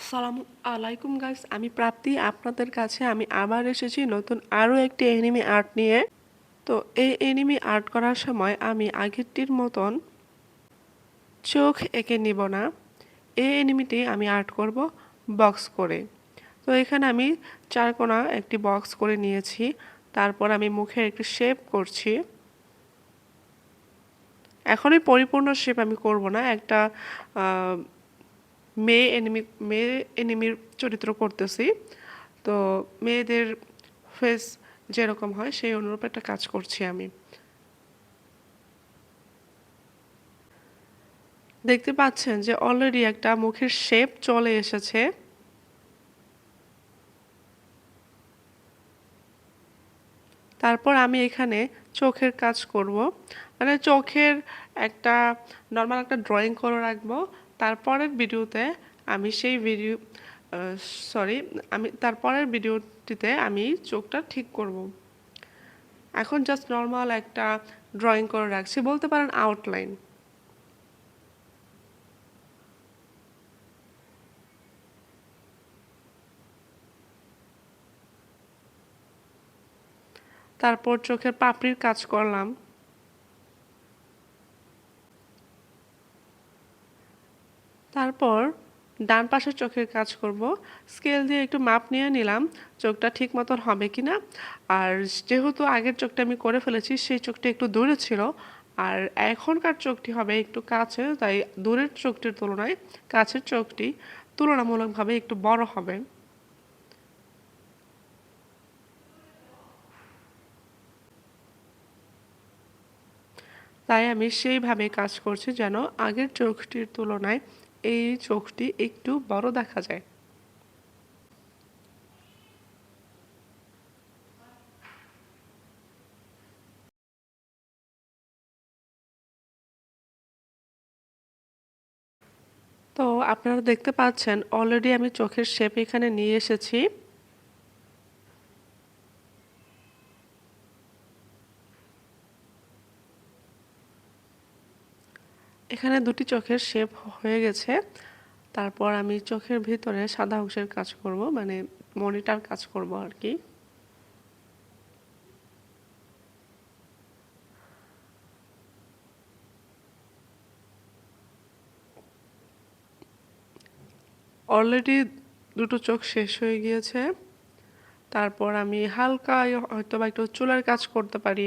আসসালামু আলাইকুম গাইস আমি প্রাপ্তি। আপনাদের কাছে আমি আবার এসেছি নতুন আরও একটি এনিমি আর্ট নিয়ে। তো এই এনিমি আর্ট করার সময় আমি আগেরটির মতন চোখ এঁকে নিব না। এই এনিমিটি আমি আর্ট করব বক্স করে। তো এখানে আমি চারকোনা একটি বক্স করে নিয়েছি। তারপর আমি মুখের একটি শেপ করছি। এখনই পরিপূর্ণ শেপ আমি করব না। একটা মেয়ে এনিমি মেয়ে এনিমির চরিত্র করতেছি। তো মেয়েদের ফেস যেরকম হয়, সেই অনুরূপ একটা কাজ করছি আমি। দেখতে পাচ্ছেন যে অলরেডি একটা মুখের শেপ চলে এসেছে। তারপর আমি এখানে চোখের কাজ করব। মানে চোখের একটা নর্মাল একটা ড্রয়িং করে রাখব। তারপরের ভিডিওতে আমি সেই ভিডিও সরি আমি তারপরের ভিডিওটিতে আমি চোখটা ঠিক করব। এখন জাস্ট নর্মাল একটা ড্রয়িং করে রাখছি, বলতে পারেন আউটলাইন তারপর চোখের পাপড়ির কাজ করলাম। তারপর ডান পাশের চোখের কাজ করব। স্কেল দিয়ে একটু মাপ নিয়ে নিলাম, চোখটা ঠিক মতন হবে কি না আর যেহেতু আগের চোখটা আমি করে ফেলেছি, সেই চোখটা একটু দূরে ছিল। আর এখনকার চোখটি হবে একটু কাছে, তাই দূরের চোখটির তুলনায় কাছের চোখটি তুলনামূলকভাবে একটু বড় হবে। তাই আমি সেইভাবে কাজ করছি যেন আগের চোখটির তুলনায় এই চোখটি একটু বড় দেখা যায়। তো আপনারা দেখতে পাচ্ছেন অলরেডি আমি চোখের শেপ এখানে নিয়ে এসেছি। এখানে দুটি চোখের শেপ হয়ে গেছে। তারপর আমি চোখের ভিতরে সাদা অংশের কাজ করব মানে মনিটার কাজ করব আর কি অলরেডি দুটো চোখ শেষ হয়ে গিয়েছে। তারপর আমি হালকা হয়তো বা একটু চুলার কাজ করতে পারি।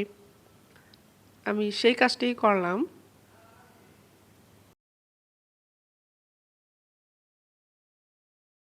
আমি সেই কাজটিই করলাম।